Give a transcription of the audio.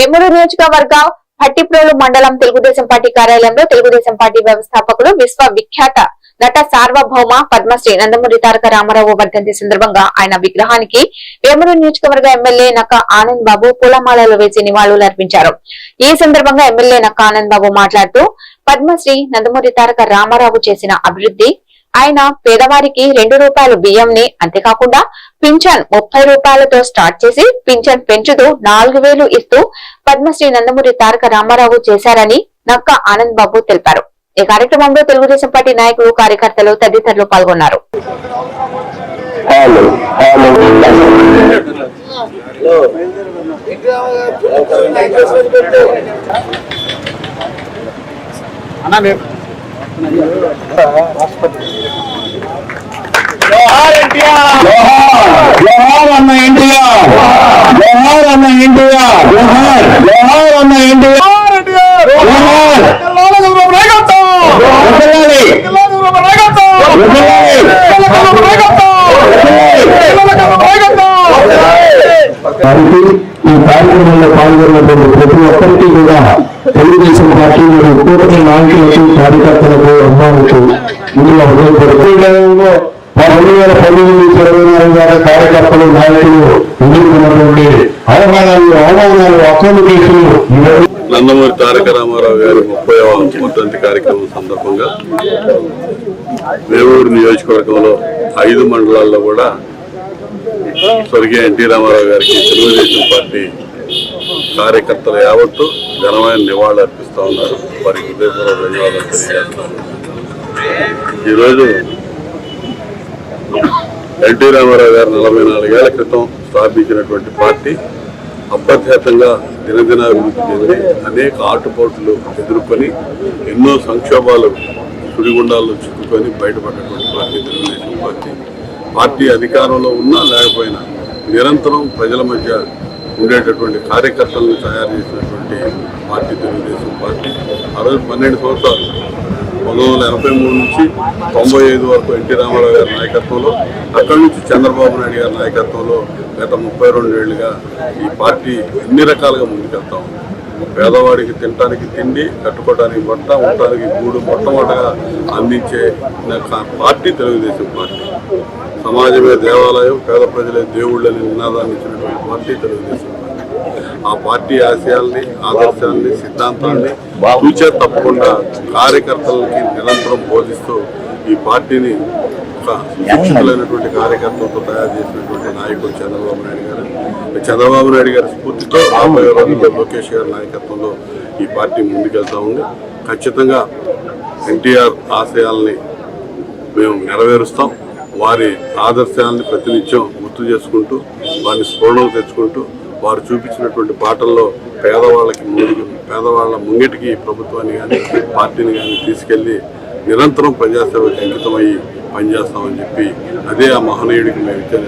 వేమూరు నియోజకవర్గ భట్టిప్రోలు మండలం తెలుగుదేశం పార్టీ కార్యాలయంలో తెలుగుదేశం పార్టీ వ్యవస్థాపకులు విశ్వ విఖ్యాత నట సార్వభౌమ పద్మశ్రీ నందమూరి తారక రామారావు వర్ధంతి సందర్భంగా ఆయన విగ్రహానికి వేమూరు నియోజకవర్గ ఎమ్మెల్యే నక్క ఆనంద్ బాబు పూలమాలలు వేసి నివాళులు అర్పించారు. ఈ సందర్భంగా ఎమ్మెల్యే నక్క ఆనంద్ బాబు మాట్లాడుతూ పద్మశ్రీ నందమూరి తారక రామారావు చేసిన అభివృద్ధి ఆయన పేదవారికి రెండు రూపాయలు బియ్యంని అంతేకాకుండా పింఛన్ ముప్పై రూపాయలతో స్టార్ట్ చేసి పింఛన్ పెంచుతూ నాలుగు వేలు ఇస్తూ పద్మశ్రీ నందమూరి తారక రామారావు చేశారని నక్క ఆనంద్ బాబు తెలిపారు. ఈ కార్యక్రమంలో తెలుగుదేశం పార్టీ నాయకులు కార్యకర్తలు తదితరులు పాల్గొన్నారు. హలో హలో జోహార్ అన్న ఎన్టీఆర్ జోహార్ అన్న ఎన్టీఆర్ జోహార్ జోహార్ అన్న ఎన్టీఆర్ జోహార్ ఈ కార్యక్రమంలో పాల్గొన్నటువంటి ప్రతి ఒక్కరికి కూడా తెలుగుదేశం పార్టీ మరియు కూటమి నాయకులకు కార్యకర్తలకు అమ్మాలకు ముందుగా హృదయపడుతూ రెండు వేల పద్దెనిమిది ఇరవై నాలుగు వేల కార్యకర్తలు నాయకులు ఎదుర్కొన్నటువంటి అవమానాలు అవమానాలు అకామిడేషన్లు ఇవన్నీ నందమూరి తారక రామారావు గారి ముప్పై వర్ధంతి కార్యక్రమం సందర్భంగా వేవూరు నియోజకవర్గంలో ఐదు మండలాల్లో కూడా స్వర్గీయ ఎన్టీ రామారావు గారికి తెలుగుదేశం పార్టీ కార్యకర్తలు యావత్తు ఘనమైన నివాళులు అర్పిస్తూ ఉన్నారు. వారికి హృదయపూర్వక ధన్యవాదాలు తెలియజేస్తున్నారు ఈరోజు ఎన్టీ రామారావు గారు నలభై నాలుగేళ్ళ క్రితం స్థాపించినటువంటి పార్టీ అప్రఖ్యాతంగా దినదినాభివృద్ధి చెంది అనేక ఆటుపోట్లు ఎదుర్కొని ఎన్నో సంక్షోభాలు సుడిగుండాల్లో చిక్కుకొని బయటపడినటువంటి పార్టీ తెలుగుదేశం పార్టీ. పార్టీ అధికారంలో ఉన్నా లేకపోయినా నిరంతరం ప్రజల మధ్య ఉండేటటువంటి కార్యకర్తలను తయారు చేసినటువంటి పార్టీ తెలుగుదేశం పార్టీ. ఆ రోజు పన్నెండు సంవత్సరాలు. పంతొమ్మిది వందల ఎనభై మూడు నుంచి తొంభై ఐదు వరకు ఎన్టీ రామారావు గారి నాయకత్వంలో అక్కడి నుంచి చంద్రబాబు నాయుడు గారి నాయకత్వంలో గత ముప్పై రెండు ఏళ్ళుగా ఈ పార్టీ అన్ని రకాలుగా ముందుకెళ్తా ఉంది. పేదవాడికి తినడానికి తిండి కట్టుకోవడానికి బట్ట ఉండటానికి గూడు మొట్టమొదటగా అందించే పార్టీ తెలుగుదేశం పార్టీ. సమాజమే దేవాలయం పేద ప్రజలే దేవుళ్ళని నినాదాన్ని ఇచ్చినటువంటి పార్టీ తెలుగుదేశం పార్టీ. ఆ పార్టీ ఆశయాల్ని ఆదర్శాల్ని సిద్ధాంతాన్ని ఫ్యూచర్ తప్పకుండా కార్యకర్తలకి నిరంతరం బోధిస్తూ ఈ పార్టీని ఒక శిక్షితులైనటువంటి కార్యకర్తలతో తయారు చేసినటువంటి నాయకుడు చంద్రబాబు నాయుడు గారు. చంద్రబాబు నాయుడు గారి స్ఫూర్తితో రాబోయే రోజుల్లో లోకేష్ గారి నాయకత్వంలో ఈ పార్టీ ముందుకెళ్తా ఉంది. ఖచ్చితంగా ఎన్టీఆర్ ఆశయాల్ని మేము నెరవేరుస్తాం. వారి ఆదర్శాలను ప్రతినిత్యం గుర్తు చేసుకుంటూ వారిని స్ఫూర్ణకు తెచ్చుకుంటూ వారు చూపించినటువంటి పాటల్లో పేదవాళ్ళకి ముందుకు పేదవాళ్ళ ముంగిటికి ప్రభుత్వాన్ని కానీ పార్టీని కానీ తీసుకెళ్ళి నిరంతరం ప్రజాసేవకు అంకితమయ్యి పనిచేస్తామని చెప్పి అదే ఆ మహనీయుడికి మేము ఇచ్చే.